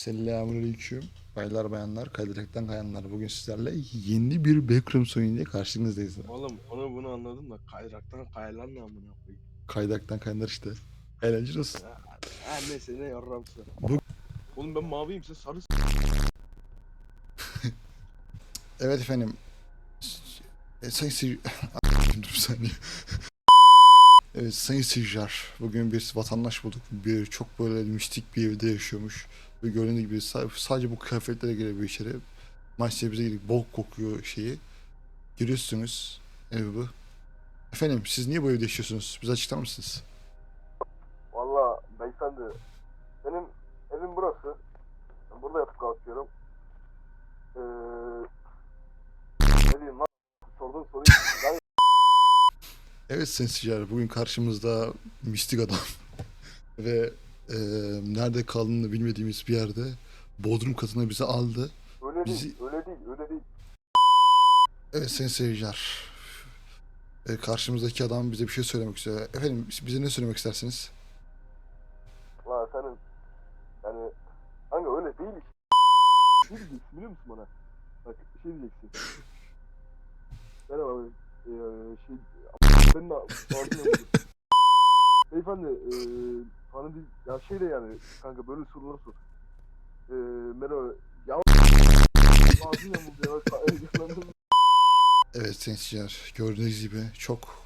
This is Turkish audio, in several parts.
Selamünaleyküm. Baylar bayanlar, kaydıraktan kayanlar. Bugün sizlerle yeni bir Backrooms oyunuyla karşınızdayız. Oğlum onu bunu anladım da kaydıraktan kayalar ne amına koyayım. Kaydaktan kayanlar işte. Eğlenceli olsun. Ha neyse ne yarram size. Bu- Oğlum ben maviyim sen sarısın. Evet efendim. E, sayın seyir... Dur bir saniye. Evet sayın seyirciler. Bugün bir vatandaş bulduk. Bir çok böyle mistik bir evde yaşıyormuş. Ve gördüğünüz gibi sa- sadece bu kıyafetlere gelebiliyor içeri. Maalesef bize gelip bol kokuyor şeyi. Giriyorsunuz evi bu. Efendim siz niye bu evde yaşıyorsunuz? Bize açıklar mısınız? Valla beyefendi benim evim burası. Ben burada yatıp kalkıyorum. Eee... Ne diyeyim lan? Sorduğun soruyu Evet seyirciler. Bugün karşımızda mistik adam. Ve e, nerede kaldığını bilmediğimiz bir yerde Bodrum katına bizi aldı. öyle Bizi- değil, öyle değil, öyle değil. Evet sayın seyirciler. E, karşımızdaki adam bize bir şey söylemek istiyor. Efendim bize ne söylemek istersiniz? Lan senin yani kanka öyle değil. Ne diyeceksin biliyor musun bana? Bak şey diyeceksin. Merhaba. Ee, şey ben de vurdum. Beyefendi ee, hani değil ya şey de yani kanka böyle sorular sor. Ee, merhaba. Ya ağzın yamuldu ya. Evet seyirciler. Gördüğünüz gibi çok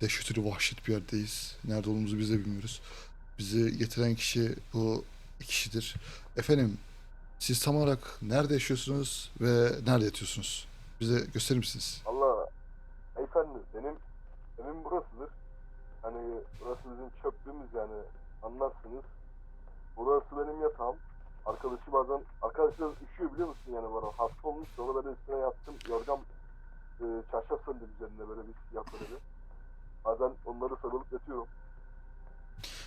dehşetli vahşet bir yerdeyiz. Nerede olduğumuzu biz de bilmiyoruz. Bizi getiren kişi bu kişidir. Efendim siz tam olarak nerede yaşıyorsunuz ve nerede yatıyorsunuz? Bize gösterir misiniz? Allah evim burasıdır. Hani burası bizim çöplüğümüz yani anlarsınız. Burası benim yatağım. Arkadaşı bazen arkadaşlar üşüyor biliyor musun yani bana hasta olmuş sonra ben üstüne yattım yorgan e, çarşaf sarıldı üzerinde böyle bir böyle bir. Bazen onları sarılıp yatıyorum.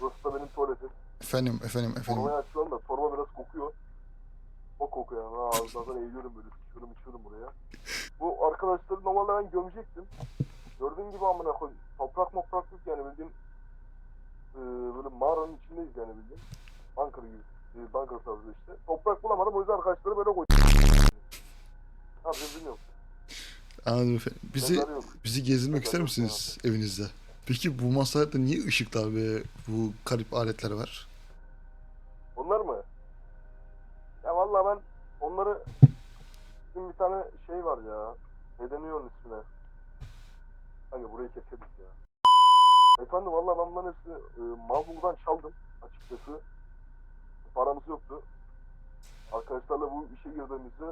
Burası da benim tuvaletim. Efendim, efendim, efendim. Torbayı açıyorum da torba biraz kokuyor. O kokuyor yani. Bazen eğiliyorum böyle sıçıyorum içiyorum buraya. Bu arkadaşları normalde ben gömecektim. Gördüğün gibi amına koy. Toprak moprak yok yani bildiğin e, böyle mağaranın içindeyiz yani bildiğin. Ankara gibi. E, Ankara tarzı işte. Toprak bulamadım o yüzden arkadaşları böyle koydum. Ne yapacağım bilmiyorum. Anladım efendim. Bizi Mezarı yok. bizi gezdirmek Mezarı ister yok, misiniz evinizde? Peki bu masalarda niye ışıklar ve bu garip aletler var? Onlar mı? Ya vallahi ben onları bizim bir tane şey var ya. Ne deniyor onun ismine? Hangi burayı kesedik ya. Efendim vallahi ben bunların hepsini e, Malbul'dan çaldım açıkçası. Paramız yoktu. Arkadaşlarla bu işe girdiğimizde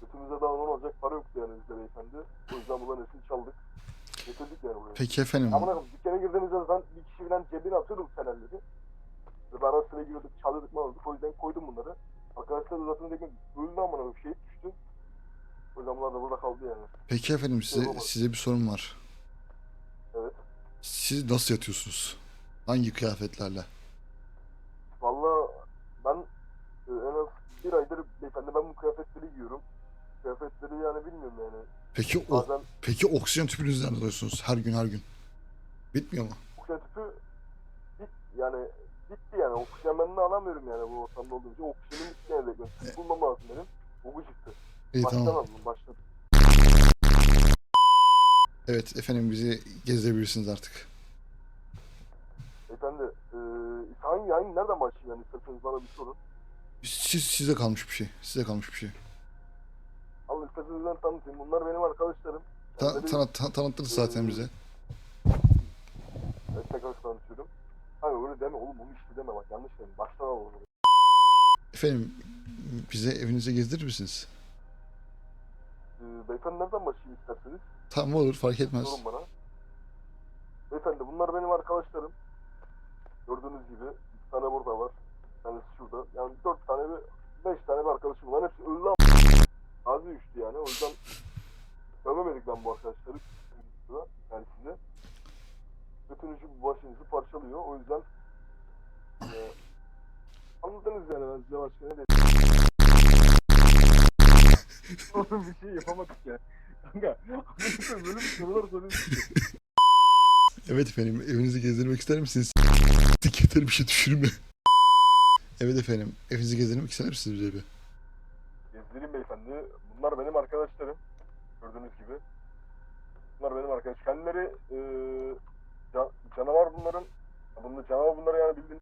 götümüzde daha onun olacak para yoktu yani bizde beyefendi. O yüzden bunların hepsini çaldık. Getirdik yani buraya. Peki efendim. Amına koyayım dükkana girdiğimizde zaten bir kişi falan cebine atıyordum fenerleri. Ve ben ara sıra giriyorduk, çalıyorduk, malıyorduk. O yüzden koydum bunları. Arkadaşlar da zaten dedim öldü amına koyayım, şehit düştü. O yüzden bunlar da burada kaldı yani. Peki efendim size Olmaz. size bir sorum var. Siz nasıl yatıyorsunuz? Hangi kıyafetlerle? Valla ben e, en az bir aydır beyefendi ben bu kıyafetleri giyiyorum. Kıyafetleri yani bilmiyorum yani. Peki o Bazen peki oksijen tüpünüzü nerede alıyorsunuz her gün her gün? Bitmiyor mu? oksijen tüpü bit yani bitti yani. Oksijen ben de alamıyorum yani bu ortamda olduğum için. Oksijenim bitti yani. Tüp bulmam lazım benim. Bu bu çıktı. İyi tamam. Başlamam mı? Başladı. Evet efendim bizi gezdirebilirsiniz artık. Beyefendi, e, hangi, hangi, nereden başlayayım bana bir sorun. Siz size kalmış bir şey. Size kalmış bir şey. Allah isterseniz ben tanıtayım. Bunlar benim arkadaşlarım. Ta, Kendileri- tanı- ta- tanıttınız zaten bize. Evet, tekrar tanıtıyorum. Hayır öyle deme oğlum onu işte deme bak yanlış deme. Baştan al onu. Efendim bize evinize gezdirir misiniz? E, beyefendi nereden başlayayım isterseniz? Tamam olur fark etmez. Sorun bana. Beyefendi bunlar benim arkadaşlarım. Gördüğünüz gibi bir tane burada var. Bir tanesi şurada. Yani dört tane ve beş tane bir arkadaşım var. Hepsi öldü ama ağzı düştü yani. O yüzden gömemedik ben bu arkadaşları. Yani size. Götünüzü başınızı parçalıyor. O yüzden e, anladınız yani ben size başka ne diyeyim. Oğlum bir şey yapamadık ya. Kanka, böyle bir sorular soruyorsun. Evet efendim evinizi gezdirmek ister misiniz? Dikkatir bir şey düşürme. Evet efendim. Evinizi gezelim. İki sene misiniz bize bir? Gezdireyim beyefendi. Bunlar benim arkadaşlarım. Gördüğünüz gibi. Bunlar benim arkadaş. Kendileri eee ca- canavar bunların. Bunlar canavar bunları yani bildiğin.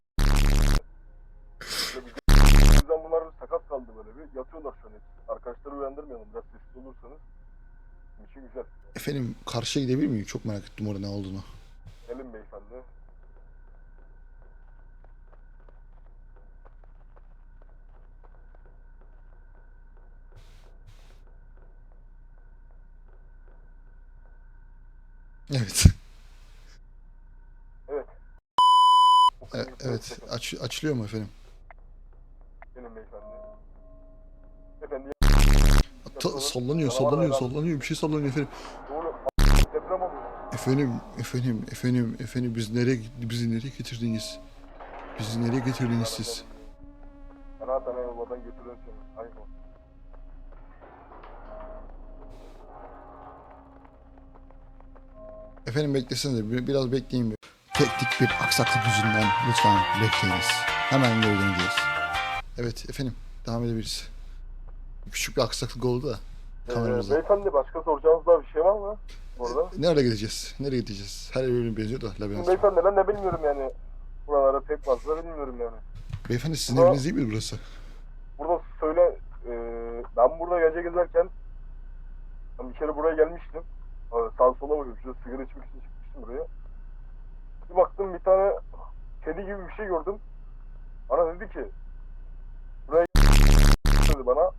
O yüzden bunlar sakat kaldı böyle bir. Yatıyorlar şu an hepsi. Arkadaşları uyandırmayalım. Biraz sessiz olursanız. İçin güzel. Efendim karşıya gidebilir miyim? Çok merak ettim orada ne olduğunu. Gelin beyefendi. Evet. Evet. E- evet. Aç, açılıyor mu efendim? Gelin beyefendi. Efendi Ta- sallanıyor, sallanıyor, sallanıyor. Bir şey sallanıyor efendim. doğru. Deprem oluyor. Efendim, efendim, efendim, efendim biz nereye bizi nereye getirdiniz? Bizi nereye getirdiniz siz? Fena yollardan götürün seni. Ayıp olsun. Efendim beklesenize bir- biraz bekleyin bir. Teknik bir aksaklık yüzünden lütfen bekleyiniz. Hemen geri döneceğiz. Evet efendim devam edebiliriz. Küçük bir aksaklık oldu da Ee, kameramızda. beyefendi başka soracağınız daha bir şey var mı? Orada. Nereye gideceğiz? Nereye gideceğiz? Her yer benziyor da labirent. Beyefendi ben de bilmiyorum yani. Buralara pek fazla bilmiyorum yani. Beyefendi sizin Ama- eviniz değil mi burası? Burada söyle, e, ben burada gece gezerken bir kere buraya gelmiştim. Sağa sola bakıyorum. Şurada sigara içmek için çıkmıştım buraya. Bir baktım bir tane kedi gibi bir şey gördüm. Bana dedi ki buraya dedi bana.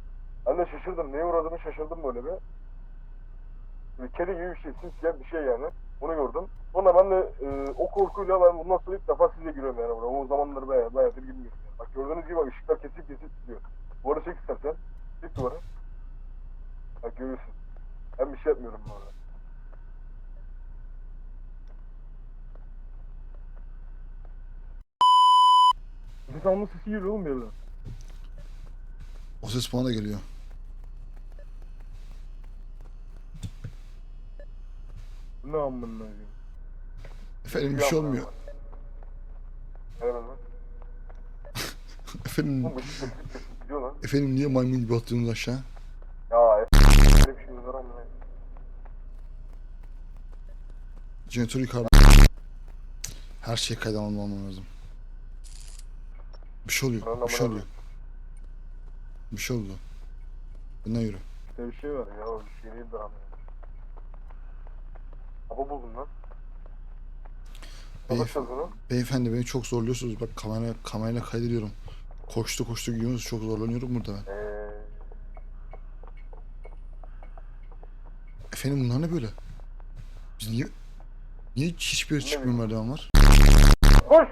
Ben de şaşırdım. Neye uğradığını şaşırdım böyle bir. Böyle kedi gibi bir şey, simsiyah bir şey yani. Onu gördüm. Sonra ben de e, o korkuyla ben bundan sonra ilk defa size giriyorum yani buraya. O zamanları bayağı, bayağıdır girmiyorum. Yani. Bak gördüğünüz gibi bak ışıklar kesip kesip gidiyor. Duvarı çek istersen. Çek duvarı. Bak görüyorsun. Ben bir şey yapmıyorum bu arada. Bir damla sesi geliyor oğlum yerden. O ses bana da geliyor. Ne amına koyayım? Efendim bir şey olmuyor. Efendim, gidiyor lan. efendim niye maymun gibi atlıyorsunuz aşağı? Ya e- böyle bir şey var amına. Her şeyi kayda almam lazım. Bir şey oluyor, bir şey oluyor. Bir şey oldu. Ne yürü? İşte bir şey var ya o bir şey değil de amına. Hava buldum lan. Beyef- beyefendi beni çok zorluyorsunuz. Bak kamera kamerayla kaydediyorum. Koştu koştu gidiyorsunuz. Çok zorlanıyorum burada ben. Eee... Efendim bunlar ne böyle? Biz niye niye hiçbir yere çıkmıyor merdiven var? Koş!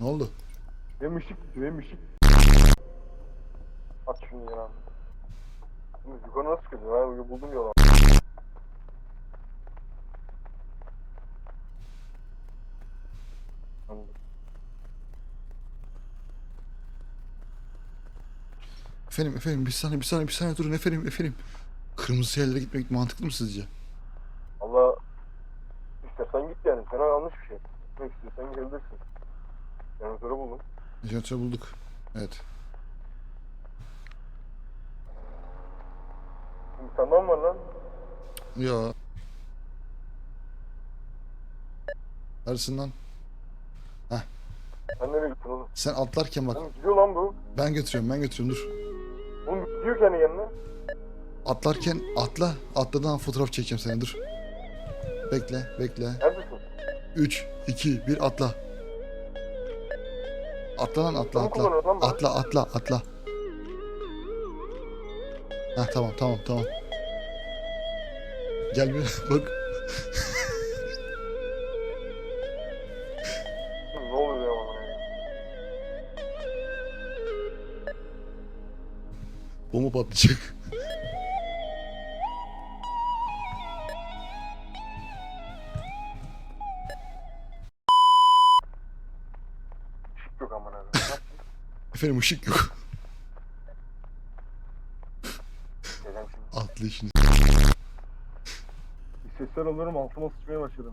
Ne oldu? Benim ışık gitti, benim ışık. At şunu ya. Şimdi yukarı nasıl çıkacağız? Ha buldum yolu. Efendim efendim bir saniye bir saniye bir saniye durun efendim efendim. Kırmızı yerlere gitmek mantıklı mı sizce? Allah istersen git yani. Sana yanlış bir şey. Gitmek istiyorsan gidebilirsin. Sonra buldum. Jeneratörü bulduk. Evet. Bir tane var lan? Ya. Neredesin lan? Sen nereye gittin oğlum? Sen atlarken bak Oğlum gidiyor lan bu. ben götürüyorum ben götürüyorum dur. Oğlum gidiyor kendi kendine. Atlarken atla. Atladığın an fotoğraf çekeceğim seni dur. Bekle bekle. Neredesin? 3, 2, 1 atla. Atla lan atla atla. Atla atla atla. Heh tamam tamam tamam. Gel bir bak. Ne oluyor ya? Bomba patlayacak. Efendim ışık yok. Atla işini. Sesler alıyorum altıma sıçmaya başladım.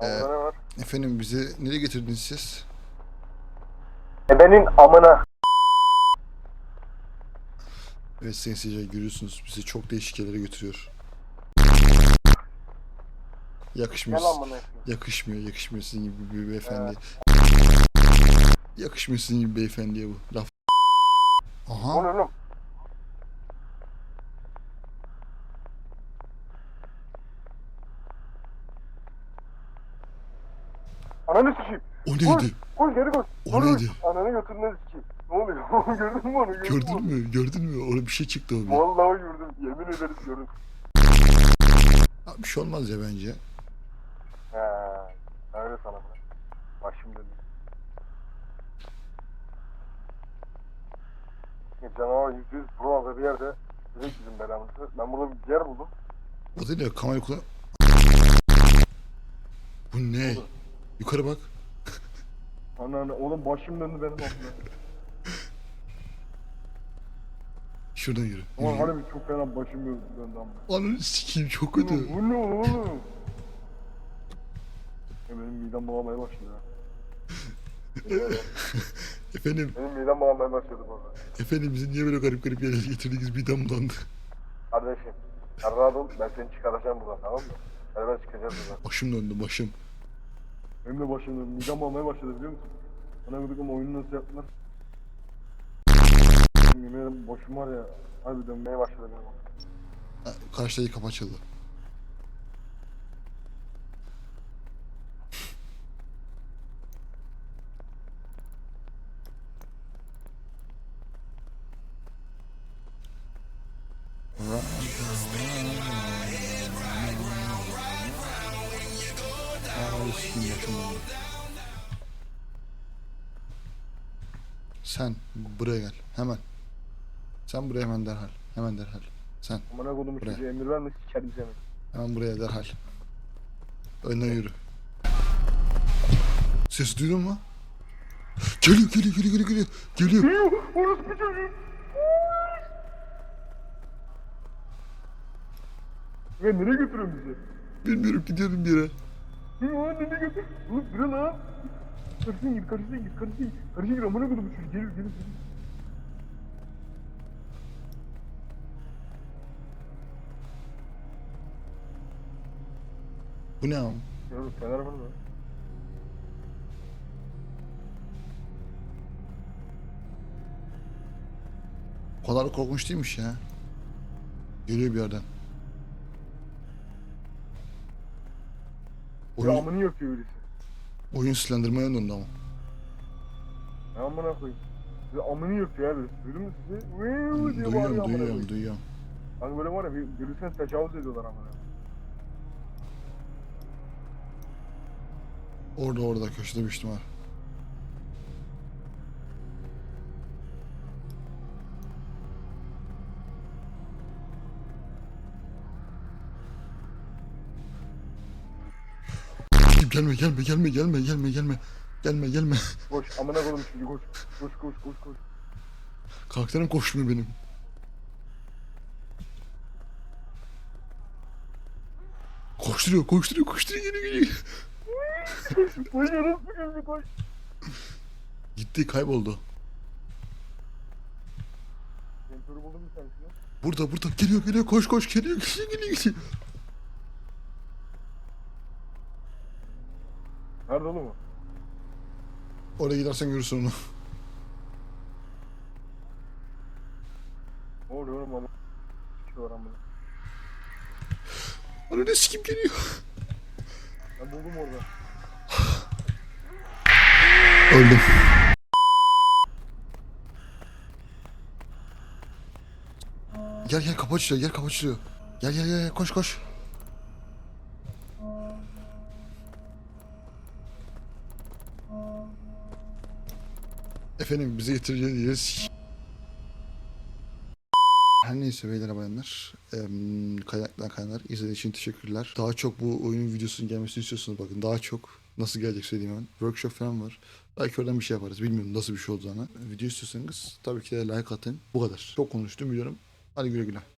Ee, Orada ne var? Efendim bizi nereye getirdiniz siz? Ebenin amına. Evet sayın seyirciler görüyorsunuz bizi çok değişik yerlere götürüyor. Yakışmıyor. Yakışmıyor, yakışmıyor sizin gibi bir beyefendi. Yakışmıyor sizin gibi beyefendiye bu laf. Aha. ne oğlum? Ananı sikeyim. O neydi? Koş geri koş. O Koş, neydi? Ananı götürdün sikeyim. Ne oluyor? gördün mü onu? Gördün mü? Gördün mü? Orada bir şey çıktı orada. Vallahi gördüm. Yemin ederim gördüm. Ha, bir şey olmaz ya bence. He. Öyle sana bırak. Başım döndü. Ya Canavar yüzde yüz buralarda bir yerde bize bizim belamızı. Ben burada bir yer buldum. O da ne? Kamera kullan... Bu ne? Yukarı bak. Ana ana oğlum başım döndü benim aklımda. Şuradan yürü. Ama yürü. harbi çok fena başım döndü ama. Ananı sikeyim çok kötü. Bu ne oğlum? Ya benim midem bulamaya başladı ha. Efendim, Benim midem bulamaya başladı baba. efendim bizi niye böyle garip garip yerlere getirdiniz? Midem bulandı. Kardeşim, ol, ben seni çıkaracağım buradan tamam mı? Beraber çıkacağız buradan. Başım döndü başım. Benim de döndü, midem bulamaya başladı biliyor musun? Bana gördük ama oyunu nasıl yaptılar? Ederim başım var ya, harbi dönmeye başladı benim. Ha, Karşıdaki kapı açıldı. Sen buraya gel hemen. Sen buraya hemen derhal. Hemen derhal. Sen. Amına kodumu Buraya. çocuğa emir verme sikerim seni. Hemen buraya derhal. Önden yürü. Ses duydun mu? Geliyor geliyor geliyor geliyor geliyor. Geliyor. Geliyor, orası bir çocuğu. Ya nereye götürüyorsun bizi? Bilmiyorum gidiyorum bir yere. Ya nereye götür? Oğlum bırak lan. Karşıya git, karşıya git, karşıya git. Karşıya git, amına kodumu çocuğu. Geliyor, geliyor, geliyor. Bu ne abi? Ya fener var mı? O kadar da korkunç değilmiş ya. Geliyor bir yerden. Oyun, amını yapıyor birisi. Oyun silendirmeye döndü ama. Ya amına koyayım. Ya amını yapıyor ya birisi. Duydun mu sizi? Vııı diye bağırıyor Duyuyorum amına duyuyorum koyayım. duyuyorum. Hani böyle var ya bir görürsen tecavüz ediyorlar amına. Orada orada köşede büyük ihtimal. Gelme gelme gelme gelme gelme gelme. Gelme gelme. Koş amına koydum çünkü koş. Koş koş koş koş. Karakterim koşmuyor benim. Koşturuyor koşturuyor koşturuyor geliyor geliyor. Koş yarası gözü koş. Gitti kayboldu. Sensörü buldun mu sen şunu? Burada burada geliyor geliyor koş koş geliyor geliyor geliyor. geliyor. Nerede oğlum o? Oraya gidersen görürsün onu. Ne oluyor oğlum ama? Şu var amına. Onu ne sikim geliyor. Ben buldum orada. Öldüm. Gel gel kapı açılıyor gel kapı açılıyor. Gel gel gel, koş koş. Efendim bize getireceğiniz her neyse beyler bayanlar, em, kaynaklar kaynaklar izlediğiniz için teşekkürler. Daha çok bu oyunun videosunun gelmesini istiyorsanız bakın daha çok Nasıl gelecek söyleyeyim hemen. Workshop falan var. Belki oradan bir şey yaparız. Bilmiyorum nasıl bir şey olacağını. Video istiyorsanız tabii ki de like atın. Bu kadar. Çok konuştum biliyorum. Hadi güle güle.